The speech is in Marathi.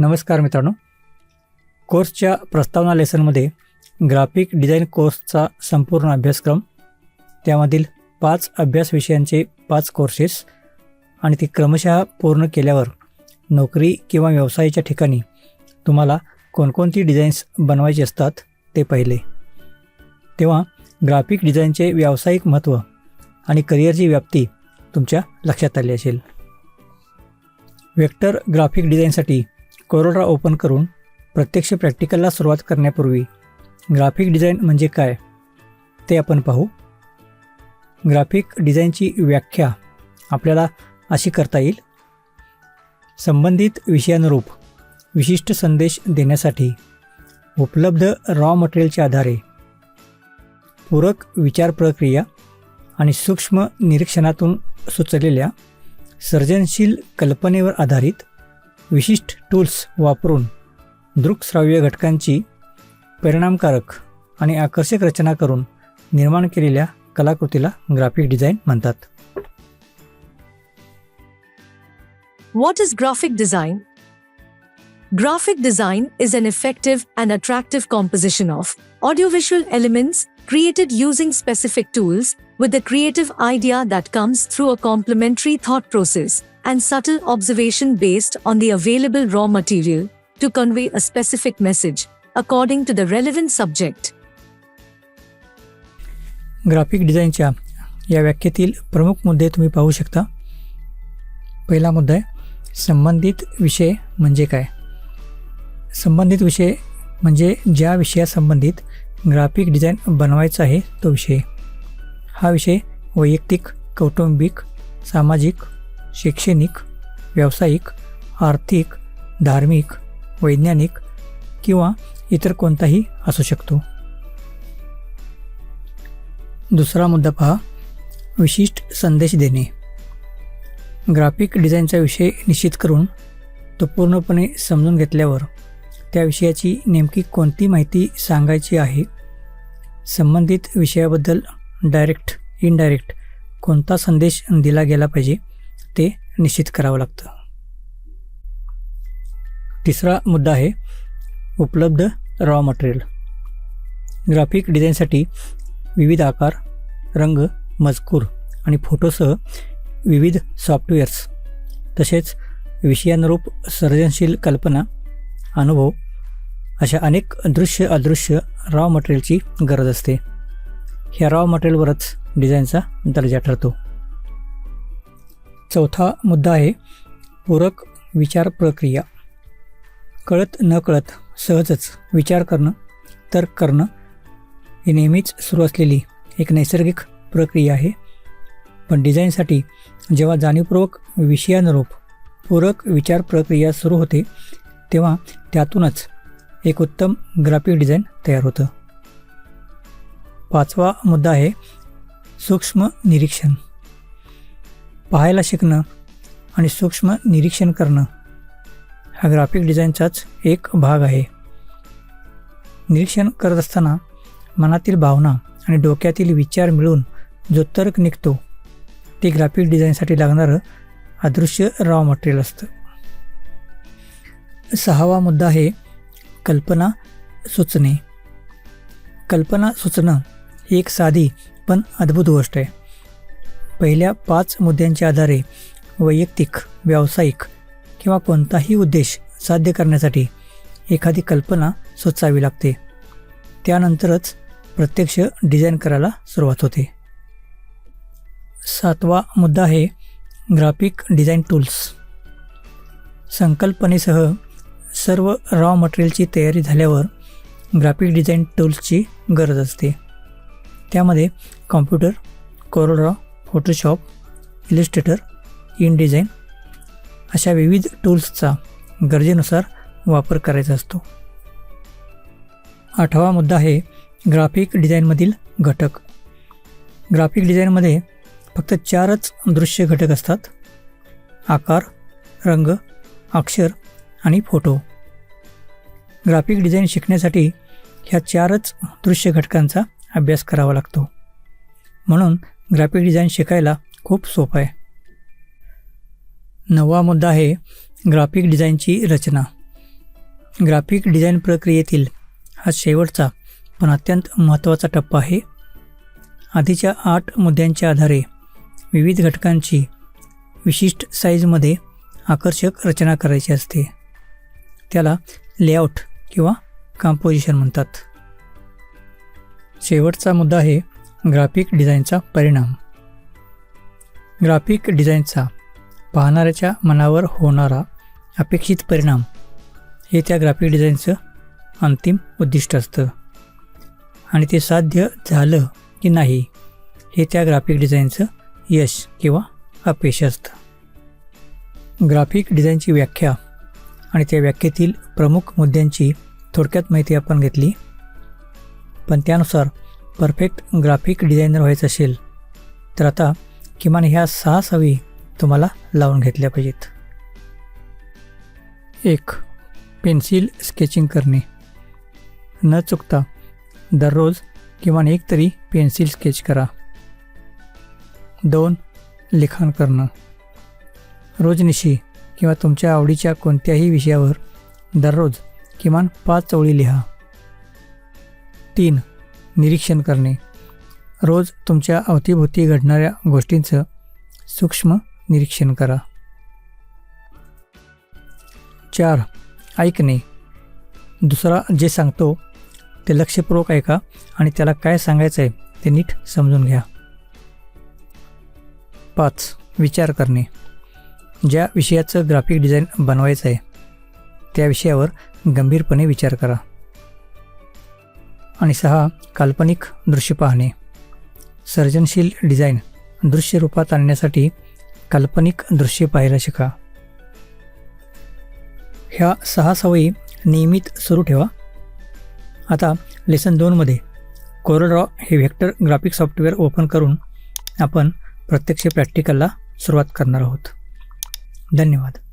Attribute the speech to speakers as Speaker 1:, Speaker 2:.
Speaker 1: नमस्कार मित्रांनो. कोर्सच्या प्रस्तावना लेसनमध्ये ग्राफिक डिझाईन कोर्सचा संपूर्ण अभ्यासक्रम त्यामधील पाच अभ्यास विषयांचे पाच कोर्सेस आणि ते क्रमशः पूर्ण केल्यावर नोकरी किंवा व्यवसायाच्या ठिकाणी तुम्हाला कोणकोणती डिझाईन्स बनवायची असतात ते पाहिले. तेव्हा ग्राफिक डिझाईनचे व्यावसायिक महत्त्व आणि करिअरची व्याप्ती तुमच्या लक्षात आली असेल. वेक्टर ग्राफिक डिझाईनसाठी कोरोडा ओपन करून प्रत्यक्ष प्रॅक्टिकलला सुरुवात करण्यापूर्वी ग्राफिक डिझाईन म्हणजे काय ते आपण पाहू. ग्राफिक डिझाईनची व्याख्या आपल्याला अशी करता येईल. संबंधित विषयानुरूप विशिष्ट संदेश देण्यासाठी उपलब्ध रॉ मटेरियलच्या आधारे पूरक विचार प्रक्रिया आणि सूक्ष्म निरीक्षणातून सुचलेल्या सर्जनशील कल्पनेवर आधारित विशिष्ट टूल्स वापरून दृकश्राव्य घटकांची परिणामकारक आणि आकर्षक रचना करून निर्माण केलेल्या कलाकृतीला ग्राफिक डिझाईन म्हणतात.
Speaker 2: What is graphic design graphic design is an effective and attractive composition of audiovisual elements created using specific tools with the creative idea that comes through a complementary thought process and subtle observation based on the available raw material to convey a specific message according to the relevant subject.
Speaker 1: Graphic डिझाईनच्या या व्याख्येतील प्रमुख मुद्दे तुम्ही पाहू शकता. पहिला मुद्दा आहे संबंधित विषय म्हणजे काय? संबंधित विषय म्हणजे ज्या विषयासंबंधित ग्राफिक डिझाईन बनवायचा आहे तो विषय. हा विषय वैयक्तिक कौटुंबिक सामाजिक शैक्षणिक व्यावसायिक आर्थिक धार्मिक वैज्ञानिक किंवा इतर कोणताही असू शकतो. दुसरा मुद्दा पहा विशिष्ट संदेश देणे. ग्राफिक डिझाईनचा विषय निश्चित करून तो पूर्णपणे समजून घेतल्यावर त्या विषयाची नेमकी कोणती माहिती सांगायची आहे संबंधित विषयाबद्दल डायरेक्ट इनडायरेक्ट कोणता संदेश दिला गेला पाहिजे ते निश्चित करावं लागतं. तिसरा मुद्दा आहे उपलब्ध रॉ मटेरियल ग्राफिक डिझाईनसाठी विविध आकार रंग मजकूर आणि फोटोसह विविध सॉफ्टवेअर्स तसेच विषयानुरूप सर्जनशील कल्पना अनुभव अशा अनेक दृश्य अदृश्य रॉ मटेरियलची गरज असते. ह्या रॉ मटेरियलवरच डिझाईनचा दर्जा ठरतो. चौथा मुद्दा आहे पूरक विचार प्रक्रिया. कळत न कळत सहजच विचार करणं तर्क करणं ही नेहमीच सुरू असलेली एक नैसर्गिक प्रक्रिया आहे. पण डिझाईनसाठी जेव्हा जाणीवपूर्वक विषयानुरूप पूरक विचार प्रक्रिया सुरू होते तेव्हा त्यातूनच एक उत्तम ग्राफिक डिझाईन तयार होतं. पाचवा मुद्दा आहे सूक्ष्म निरीक्षण. पाहायला शिकणं आणि सूक्ष्म निरीक्षण करणं हा ग्राफिक डिझाईनचाच एक भाग आहे. निरीक्षण करत असताना मनातील भावना आणि डोक्यातील विचार मिळून जो तर्क निघतो ते ग्राफिक डिझाईनसाठी लागणारं अदृश्य रॉ मटेरियल असतं. सहावा मुद्दा आहे कल्पना सुचणे. कल्पना सुचणं ही एक साधी पण अद्भुत गोष्ट आहे. पहिल्या पाच मुद्द्यांच्या आधारे वैयक्तिक व्यावसायिक किंवा कोणताही उद्देश साध्य करण्यासाठी एखादी कल्पना सुचावी लागते. त्यानंतरच प्रत्यक्ष डिझाईन करायला सुरुवात होते. सातवा मुद्दा आहे ग्राफिक डिझाईन टूल्स. संकल्पनेसह सर्व रॉ मटेरियलची तयारी झाल्यावर ग्राफिक डिझाईन टूल्सची गरज असते. त्यामध्ये computer CorelDRAW Photoshop Illustrator InDesign अशा विविध टूल्सचा गरजेनुसार वापर करायचा असतो. आठवा मुद्दा आहे ग्राफिक डिझाईनमधील घटक. ग्राफिक डिझाईनमध्ये फक्त चारच दृश्य घटक असतात. आकार रंग अक्षर आणि फोटो. ग्राफिक डिझाईन शिकण्यासाठी ह्या चारच दृश्य घटकांचा अभ्यास करावा लागतो. म्हणून ग्राफिक डिझाईन शिकायला खूप सोपं आहे. नववा मुद्दा आहे ग्राफिक डिझाईनची रचना. ग्राफिक डिझाईन प्रक्रियेतील हा शेवटचा पण अत्यंत महत्त्वाचा टप्पा आहे. आधीच्या आठ मुद्द्यांच्या आधारे विविध घटकांची विशिष्ट साईजमध्ये आकर्षक रचना करायची असते. त्याला लेआउट किंवा कंपोजिशन म्हणतात. शेवटचा मुद्दा आहे ग्राफिक डिझाईनचा परिणाम. ग्राफिक डिझाईनचा पाहणाऱ्याच्या मनावर होणारा अपेक्षित परिणाम हे त्या ग्राफिक डिझाईनचं अंतिम उद्दिष्ट असतं. आणि ते साध्य झालं की नाही हे त्या ग्राफिक डिझाईनचं यश किंवा अपयश असतं. ग्राफिक डिझाईनची व्याख्या आणि त्या व्याख्येतील प्रमुख मुद्द्यांची थोडक्यात माहिती आपण घेतली. पण त्यानुसार परफेक्ट ग्राफिक डिझायनर व्हायचं असेल तर आता किमान ह्या सहा सवयी तुम्हाला लावून घेतल्या पाहिजेत. एक पेन्सिल स्केचिंग करणे. न चुकता दररोज किमान एक तरी पेन्सिल स्केच करा. दोन लिखाण करणं. रोजनिशी किंवा तुमच्या आवडीच्या कोणत्याही विषयावर दररोज किमान पाच ओळी लिहा. तीन निरीक्षण करणे. रोज तुमच्या अवतीभोवती घडणाऱ्या गोष्टींचं सूक्ष्म निरीक्षण करा. चार ऐकणे. दुसरा जे सांगतो ते लक्षपूर्वक ऐका आणि त्याला काय सांगायचं आहे ते नीट समजून घ्या. पाच विचार करणे. ज्या विषयाचं ग्राफिक डिझाईन बनवायचं आहे त्या विषयावर गंभीरपणे विचार करा. आणि सहा काल्पनिक दृश्य पाहणे. सर्जनशील डिझाईन दृश्य रूपात आणण्यासाठी काल्पनिक दृश्य पाहायला शिका. ह्या सहा सवयी नियमित सुरू ठेवा. आता लेसन दोनमध्ये कोरड्रॉ हे व्हेक्टर ग्राफिक सॉफ्टवेअर ओपन करून आपण प्रत्यक्ष प्रॅक्टिकलला सुरुवात करणार आहोत. धन्यवाद.